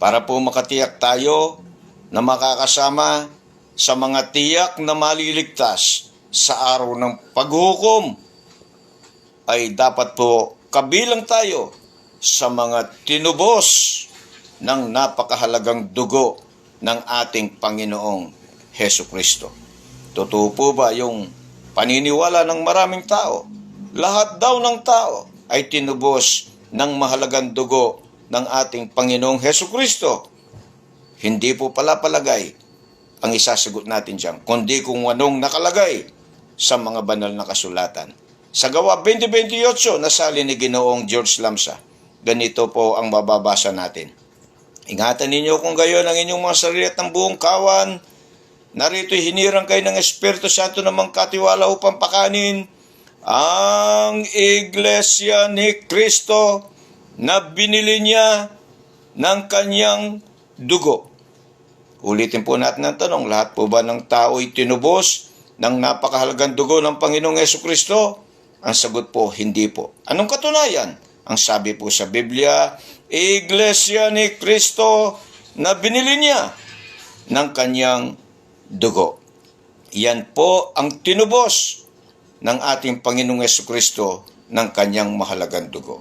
para po makatiyak tayo na makakasama sa mga tiyak na maliligtas sa araw ng paghukom ay dapat po kabilang tayo sa mga tinubos ng napakahalagang dugo ng ating Panginoong Heso Kristo. Totoo po ba yung paniniwala ng maraming tao? Lahat daw ng tao ay tinubos ng mahalagang dugo ng ating Panginoong Heso Kristo. Hindi po pala palagay ang isasagot natin diyan, kundi kung anong nakalagay sa mga banal na kasulatan. Sa gawa 2028 na sali ni Ginoong George Lamsa, ganito po ang mababasa natin. Ingatan ninyo kung gayon ang inyong mga sarili at ng buong kawan. Narito hinirang kayo ng Espiritu Santo ng mga katiwala upang pakanin ang Iglesia ni Kristo na binili niya ng kanyang dugo. Ulitin po natin ang tanong, lahat po ba ng tao ay tinubos ng napakahalagang dugo ng Panginoong Yeso Kristo? Ang sagot po, hindi po. Anong katunayan? Ang sabi po sa Biblia, Iglesia ni Kristo na binili niya ng kanyang dugo. Yan po ang tinubos ng ating Panginoong Yeso Kristo ng kanyang mahalagang dugo.